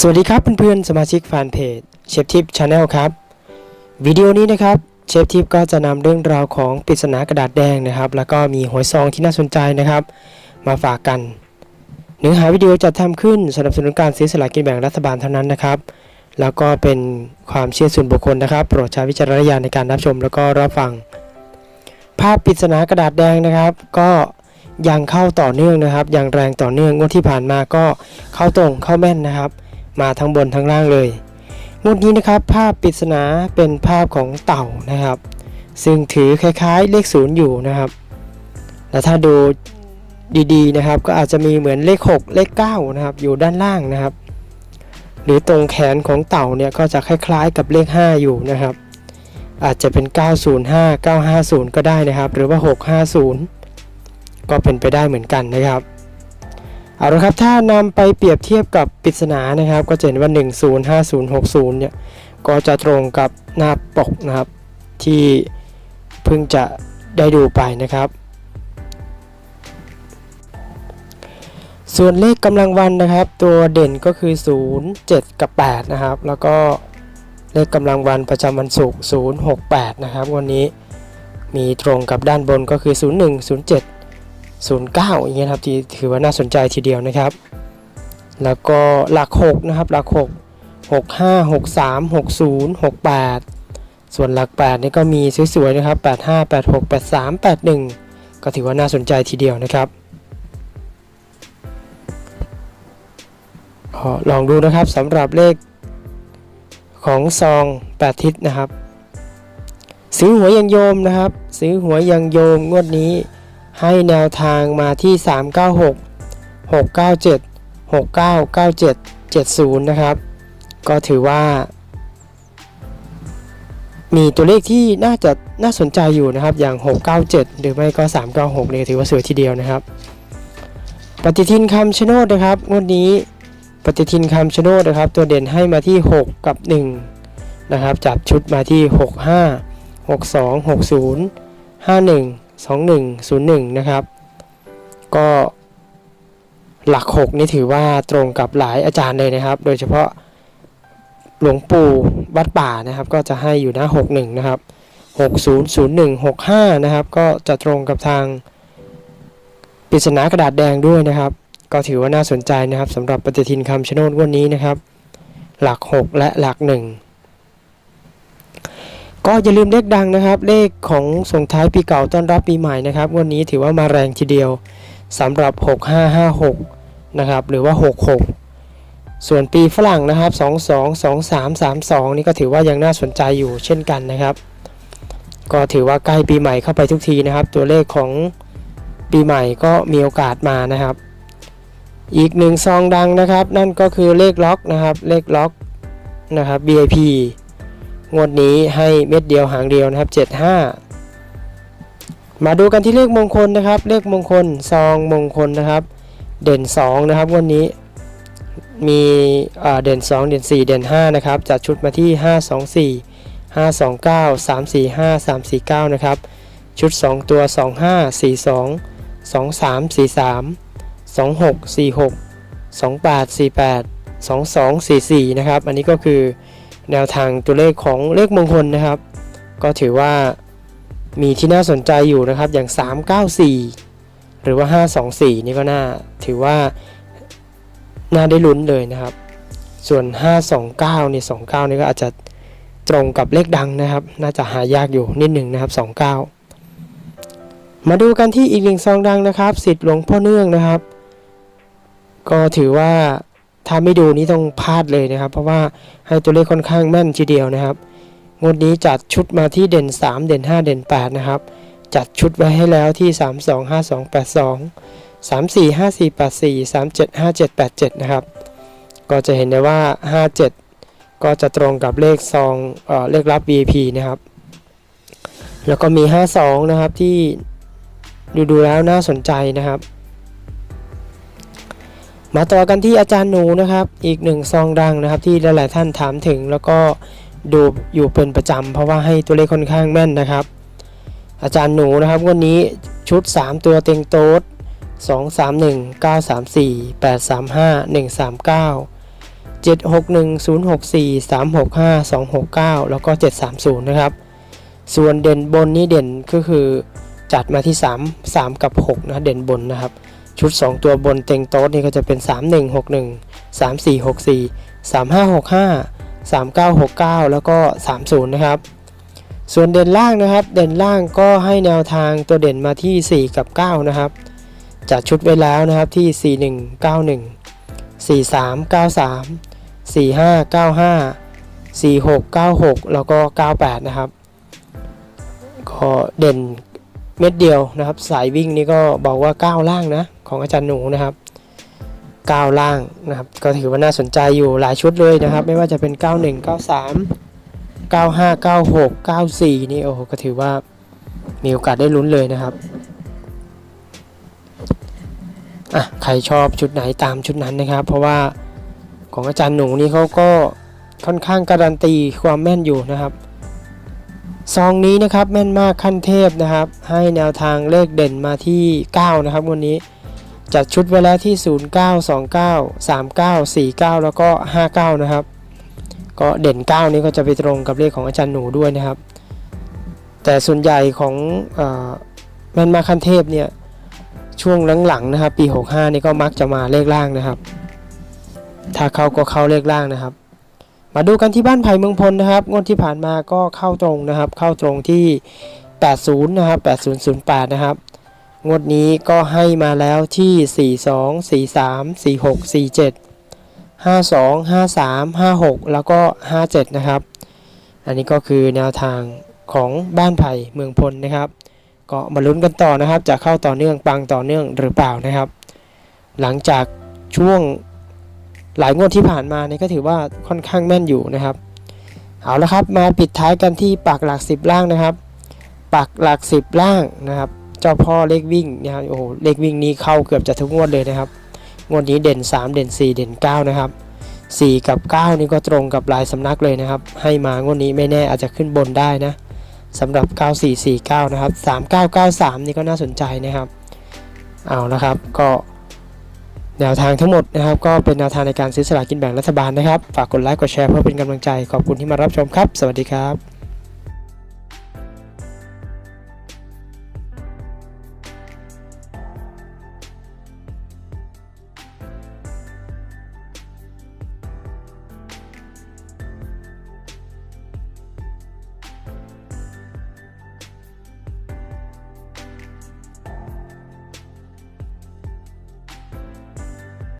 สวัสดีครับเพื่อนๆสมาชิกแฟนเพจเชฟทิปชาแนลครับวิดีโอนี้นะครับเชฟทิปก็จะนำเรื่องราวของปริศนากระดาษแดงนะครับ แล้วก็มีหวยซองที่น่าสนใจนะครับ มาฝากกันเนื้อหาวิดีโอจัดทำขึ้นสนับสนุนการซื้อสลากกินแบ่งรัฐบาลเท่านั้นนะครับ แล้วก็เป็นความเชื่อส่วนบุคคลนะครับ โปรดใช้วิจารณญาณในการรับชมแล้วก็รับฟัง ภาพปริศนากระดาษแดงนะครับ ก็ ยังเข้าต่อเนื่องนะครับอย่างแรงต่อเนื่องงวดที่ผ่านมาก็เข้าตรงเข้าแม่นนะครับ มาทั้งบนทั้งล่างเลยงวดนี้นะครับ ภาพปริศนาเป็นภาพของเต่านะครับ ซึ่งถือคล้ายๆเลขศูนย์อยู่นะครับและถ้าดูดีๆนะครับ ก็อาจจะมีเหมือนเลข 6 เลข9นะครับอยู่ด้านล่างนะครับ หรือตรงแขนของเต่าเนี่ยก็จะคล้ายๆกับเลข 5 อยู่นะครับ อาจจะเป็น 905 950 ก็ได้นะครับ หรือว่า 650 ก็เป็นไปได้เหมือนกันนะครับเอาละครับถ้านำไปเปรียบเทียบกับปริศนานะครับ ก็จะเห็นว่า 105060 เนี่ยก็จะตรงกับหน้าปกนะครับ ที่เพิ่งจะได้ดูไปนะครับ ส่วนเลขกำลังวันนะครับ ตัวเด่นก็คือ 0 7 กับ 8 นะครับ แล้วก็เลขกำลังวันประจำวันศุกร์068 นะครับ วันนี้มีตรงกับด้านบนก็คือ 01 07 09อย่างเงี้ยครับที่ถือว่าน่าสนใจทีเดียวนะครับ แล้วก็หลัก 6 นะครับ หลัก 6 65 63 60 68 ส่วนหลัก 8 นี่ก็มีสวยๆนะครับ 85 86 83 81 ก็ถือว่าน่าสนใจทีเดียวนะครับลองดูนะครับสำหรับเลขของซอง8ทิศนะครับ ซื้อหวยยังโยมนะครับ ซื้อหวยยังโยมงวดนี้ ให้แนวทางมาที่ 396 697 6997 70 นะครับ ก็ถือว่า มีตัวเลขที่น่าจะน่าสนใจอยู่นะครับอย่าง 697 หรือไม่ก็ 396เนี่ยถือว่าสวยทีเดียวนะครับ ปฏิทินคำชะโนดนะครับงวดนี้ปฏิทินคำชะโนดนะครับ ตัวเด่นให้มาที่ 6 กับ 1 นะครับ จับชุดมาที่ 65 62 60 51 2101 นะครับ ก็หลัก 6 นี่ถือว่าตรงกับหลายอาจารย์เลยนะครับ โดยเฉพาะหลวงปู่วัดป่านะครับ ก็จะให้อยู่นะ61 นะครับ 6001 65 นะครับ ก็จะตรงกับทางปริศนากระดาษแดงด้วยนะครับ ก็ถือว่าน่าสนใจนะครับสำหรับปฏิทินคำชะโนดวันนี้นะครับ หลัก 6 และหลัก 1 ก็อย่าลืมเลขดังนะครับ เลขของส่งท้ายปีเก่าต้อนรับปีใหม่นะครับ วันนี้ถือว่ามาแรงทีเดียวสำหรับ 6556 นะครับ หรือว่า 66 ส่วนปีฝรั่งนะครับ 22 23 32 นี่ก็ถือว่ายังน่าสนใจอยู่เช่นกันนะครับ ก็ถือว่าใกล้ปีใหม่เข้าไปทุกทีนะครับ ตัวเลขของปีใหม่ก็มีโอกาสมานะครับ อีกหนึ่งซองดังนะครับ นั่นก็คือเลขล็อกนะครับ เลขล็อกนะครับ BIP งวดนี้ให้เม็ดเดียวหางเดียวนะครับ 75 มาดูกันที่เลขมงคลนะครับ เลขมงคลซองมงคลนะครับ เด่น 2 นะครับงวันนี้มีเด่น 2 เด่น 4 เด่น 5 นะครับจัดชุดมาที่ 524 529 345 349 นะครับ ชุด 2 ตัว 25 42 23 43 26 46 28 48 22 44 นะครับ อันนี้ก็คือ แนวทางตัวเลขของเลขมงคลนะครับ ก็ถือว่ามีที่น่าสนใจอยู่นะครับอย่าง 394 หรือว่า 524 นี่ก็น่าถือว่าน่าได้ลุ้นเลยนะครับ ส่วน 529นี่ย29 นี่ก็อาจจะตรงกับเลขดังนะครับ น่าจะหายากอยู่นิดหนึ่งนะครับ 29 มาดูกันที่อีกหนึ่งซองดังนะครับ สิทธิ์หลวงพ่อเนื่องนะครับ ก็ถือว่า ถ้าไม่ดูนี้ต้องพลาดเลยนะครับ เพราะว่าให้ตัวเลขค่อนข้างแม่นทีเดียวนะครับงวดนี้จัดชุดมาที่เด่น 3 เด่น 5 เด่น 8 นะครับ จัดชุดไว้ให้แล้วที่ 3 2 5 2 8 2 3 4 5 4 8 4 3 7 5 7 8 7 นะครับ ก็จะเห็นได้ว่า 57 ก็จะตรงกับเลขซองเออเลขรับ VIP นะครับ แล้วก็มี 52 นะครับที่ดูดูแล้วน่าสนใจนะครับ มาต่อกันที่อาจารย์หนูนะครับ อีกหนึ่งซองดังนะครับที่หลายๆท่านถามถึง แล้วก็ดูอยู่เป็นประจำเพราะว่าให้ตัวเลขค่อนข้างแม่นนะครับ อาจารย์หนูนะครับวันนี้ชุด 3 ตัวเต็งโต๊ด2 3 1 9 3 4 8 3 5 1 3 9 761 064 365 269 แล้วก็ 730 นะครับ ส่วนเด่นบนนี่เด่นก็คือจัดมาที่ 3 3 กับ 6 นะ เด่นบนนะครับ ชุด 2 ตัวบนเต็งโต๊ดนี่ก็จะเป็น 3161 3464 3565 3969 แล้วก็ 30 นะครับ ส่วนเด่นล่างนะครับ เด่นล่างก็ให้แนวทางตัวเด่นมาที่ 4 กับ 9 นะครับจัดชุดไว้แล้วนะครับที่ 4191 4393 4595 4696 แล้วก็ 98 นะครับ ก็เด่น เม็ดเดียวนะครับ สายวิ่งนี่ก็บอกว่า9ล่างนะของอาจารย์หนูนะครับ9ล่างนะครับ ก็ถือว่าน่าสนใจอยู่หลายชุดเลยนะครับ ไม่ว่าจะเป็น 91 93 95 96 94 นี่โอ้โหก็ถือว่ามีโอกาสได้ลุ้นเลยนะครับอะใครชอบชุดไหนตามชุดนั้นนะครับ เพราะว่าของอาจารย์หนูนี่เขาก็ค่อนข้างการันตีความแม่นอยู่นะครับ ซองนี้นะครับแม่นมากขั้นเทพนะครับ ให้แนวทางเลขเด่นมาที่ 9 นะครับวันนี้ จัดชุดไว้แล้วที่ 0929 3949 แล้วก็ 59 นะครับ ก็เด่น 9 นี้ก็จะไปตรงกับเลขของอาจารย์หนูด้วยนะครับ แต่ส่วนใหญ่ของอแม่นมากขั้นเทพเนี่ยช่วงหลังๆนะครับ ปี 65 นี่ก็มักจะมาเลขล่างนะครับ ถ้าเข้าก็เข้าเลขล่างนะครับ มาดูกันที่บ้านไผ่เมืองพลนะครับ งวดที่ผ่านมาก็เข้าตรงนะครับ เข้าตรงที่ 80 นะครับ 8008 นะครับ งวดนี้ก็ให้มาแล้วที่ 42 43 46 47 52 53 56 แล้วก็ 57 นะครับ อันนี้ก็คือแนวทางของบ้านไผ่เมืองพลนะครับ ก็มาลุ้นกันต่อนะครับ จะเข้าต่อเนื่องปังต่อเนื่องหรือเปล่านะครับ หลังจากช่วง หลายงวดที่ผ่านมาเนี่ยก็ถือว่าค่อนข้างแม่นอยู่นะครับ เอาละครับมาปิดท้ายกันที่ปักหลักสิบล่างนะครับปักหลักสิบล่างนะครับ เจ้าพ่อเลขวิ่งนะครับโอ้โหเลขวิ่งนี้เข้าเกือบจะทุกงวดเลยนะครับ งวดนี้เด่น 3 เด่น 4 เด่น 9 นะครับ 4 กับ 9 นี่ก็ตรงกับลายสำนักเลยนะครับ ให้มางวดนี้ไม่แน่อาจจะขึ้นบนได้นะสำหรับ 9449 นะครับ 3993 นี่ก็น่าสนใจนะครับ เอานะครับก็ แนวทางทั้งหมดนะครับ ก็เป็นแนวทางในการซื้อสลากกินแบ่งรัฐบาลนะครับ ฝากกดไลค์กดแชร์เพื่อเป็นกำลังใจ ขอบคุณที่มารับชมครับ สวัสดีครับ